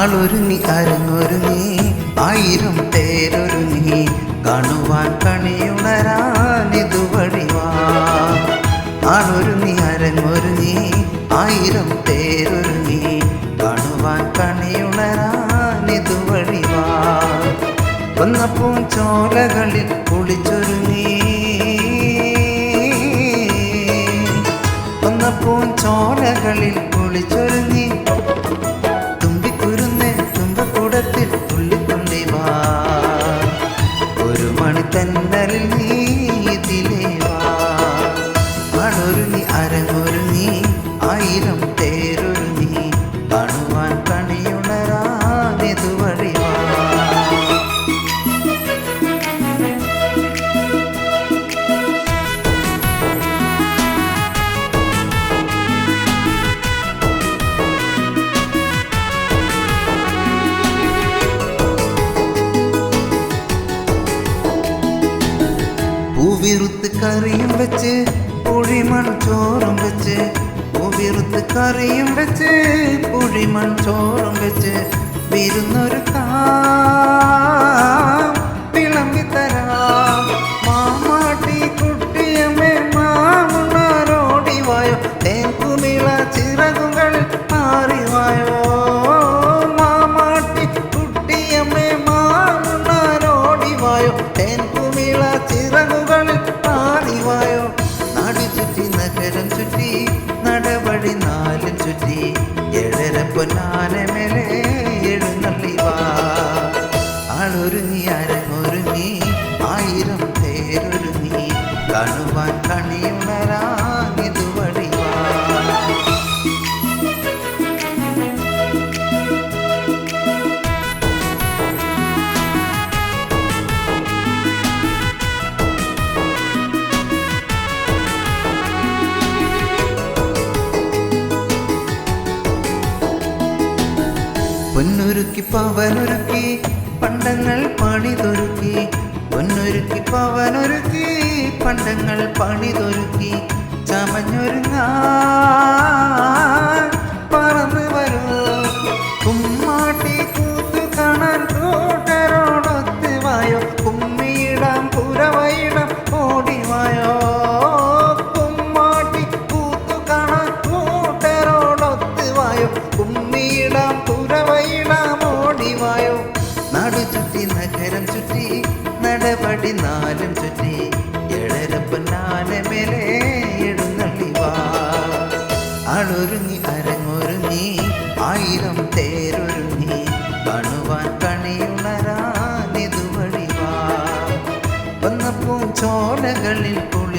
ആളൊരുങ്ങി അരങ്ങൊരുങ്ങി ആയിരം പേരൊരുങ്ങി കാണുവാൻ കണിയുണരാൻ ഇതുവഴി വാ. ആളൊരുങ്ങി അരങ്ങൊരുങ്ങി ആയിരം പേരൊരുങ്ങി കാണുവാൻ കണിയുണരാൻ ഇതുവഴി വാ. വന്നപ്പോൾ ചോലകളിൽ കുളിച്ചൊരുങ്ങി. വന്നപ്പോൾ ചോലകളിൽ കുളിച്ചൊരുങ്ങി. അരങ്ങൊരുങ്ങി ആയിരം പേരൊരുങ്ങി കാണുവാൻ വാ പൂവിറുത്ത് കറിയും വെച്ച് പുഴിമൺ ചോറും വെച്ച് പൂവിറുത്ത് കറിയും വെച്ച് പുഴിമൺ ചോറും വെച്ച് വിരുന്നൊരു വിളമ്പി നഗരം ചുറ്റി പവനൊരുക്കി പണ്ടങ്ങൾ പണിതൊരുക്കി പൊന്നൊരുക്കി പവനൊരുക്കി പണ്ടങ്ങൾ പണിതൊരുക്കി ചമഞ്ഞൊരുങ്ങ ചുറ്റി നഗരം ചുറ്റി നടപടി നാലും ചുറ്റി. എഴരപ്പനാനമേലെ എഴുന്നള്ളി എഴുന്നള്ളിവാ ആളൊരുങ്ങി അരങ്ങൊരുങ്ങി ആയിരം തേരൊരുങ്ങി. കാണുവാൻ കണിയുണരാൻ വന്നപ്പോ ചോലകളിൽ ചോലകളിൽ